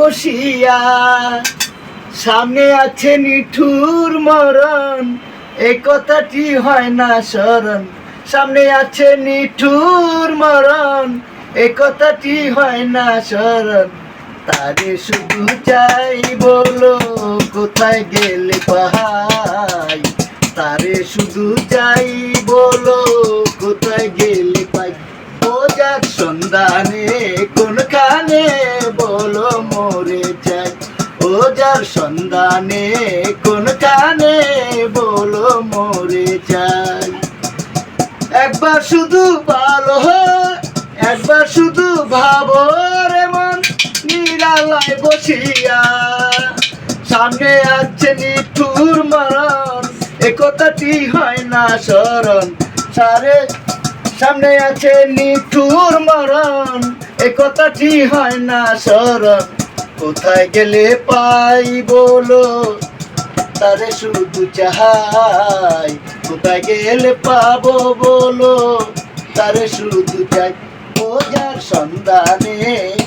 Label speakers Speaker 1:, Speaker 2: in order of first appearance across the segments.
Speaker 1: বসিয়া। সামনে আছে নিঠুর মরণ, এই কথাটি হয় না স্মরণ। সামনে আছে নিঠুর মরণ, এই কথাটি হয় না স্মরণ। তারে শুধু চাই বলো, কোথায় গেলে পাহাই তারে শুধু চাই বলো, কোথায় গেলে পাই? যাক সন্ধানে, কোনখানে বলো মরে যাই ও যার সন্ধানে, কোনখানে বলো মরে যাই একবার শুধু ভালো একবার শুধু ভাবো রে মন, নিরালায় বসিয়া। সামনে আছে নিঠুর মরণ এ কথাটি হয় না স্মরণ। সারে সামনে আছে নিঠুর মরণ। এ কথাটি হয় না স্মরণ? কোথায় গেলে পাই বলো? তারে শুধু চাহাই কোথায় গেলে পাবো বলো? তারে শুধু চাই ও যার সন্ধানে,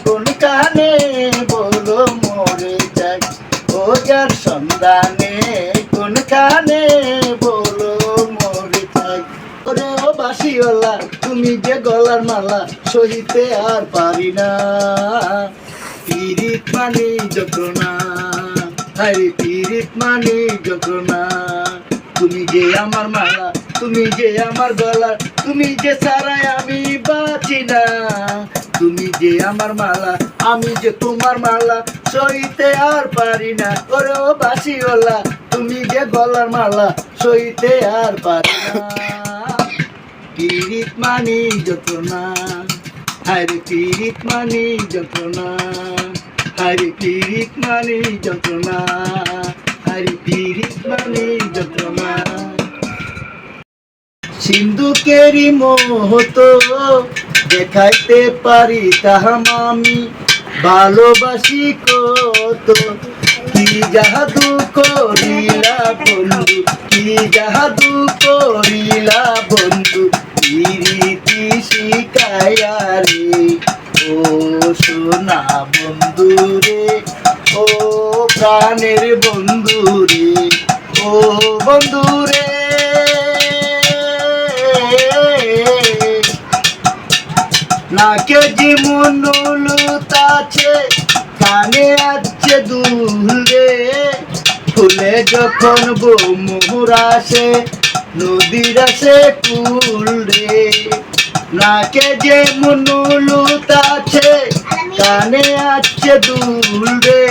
Speaker 1: কোন কানে বলো মরে ও যার সন্ধানে ও বাসিওয়ালা তুমি যে গলার মালা, সহিতে আর পারি না। পিরিত মানি যন্ত্রণা হাই পিরিত মানি যন্ত্রণা তুমি যে আমার মালা, তুমি যে আমার গলা, তুমি যে সারাই আমি বাঁচি না। তুমি যে আমার মালা, আমি যে তোমার মালা সইতে আর পারি না। ওরে ও বাসিওয়ালা তুমি যে গলার মালা সইতে আর পারি না। পীড়িত মানি যন্ত্রণা হারে পীড়িত মানি যন্ত্রণা হারে পীড়িত মানি যন্ত্রণা হারে পীড়িত মানি যন্ত্রণা সিন্ধুকেরই মোহত দেখাইতে পারি তাহাম আমি ভালোবাসি কত, কি জাহাদু করিলা বন্ধু, কি জাহাদু করিলা বন্ধু? প্রাণের বন্ধু রে ও বন্ধু রে নাকে যেমন লুতাছে কানে আছে দুলে ফুলে যখন বোমুর আসে, নদীর আসে কুল রে নাকে যেমন লুতাছে কানে আছে দুল রে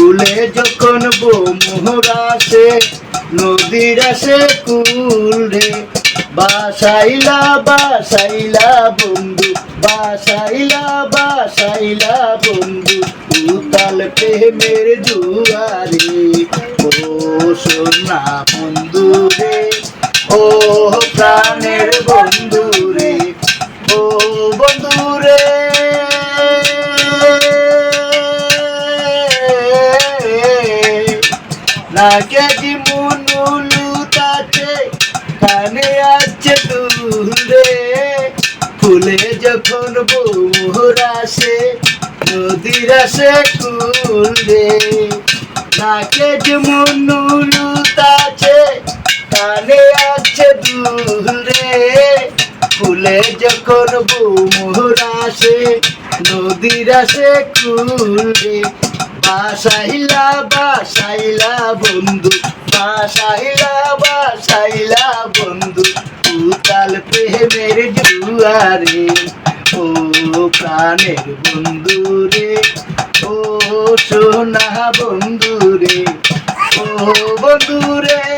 Speaker 1: ফুলে যখন বোমুর আসে, নদীর আসে কুল রে। বাসাইলা বাসাইলা বন্ধু, বাসাইলা বাসাইলা বন্ধু, উতাল প্রেমের জুয়ারে। ও সোনা বন্ধু রে, ও প্রাণের বন্ধু নাকে কি মুনুলু তাতে কানে আছে দূরে, ফুলে যখন বৌর আসে নদীর আসে কুলে। নাকে যে মুনুলু তাছে কানে আছে দূরে, ফুলে যখন বৌমোর আসে নদীর আসে কুলে। বাসাইলা বাসাইলা বন্ধু, বাসাইলা বাসাইলা বন্ধু উতাল প্রেমের জুয়ারে, ও প্রাণের বন্ধু রে, ও সোনা বন্ধু রে, ও বন্ধু রে।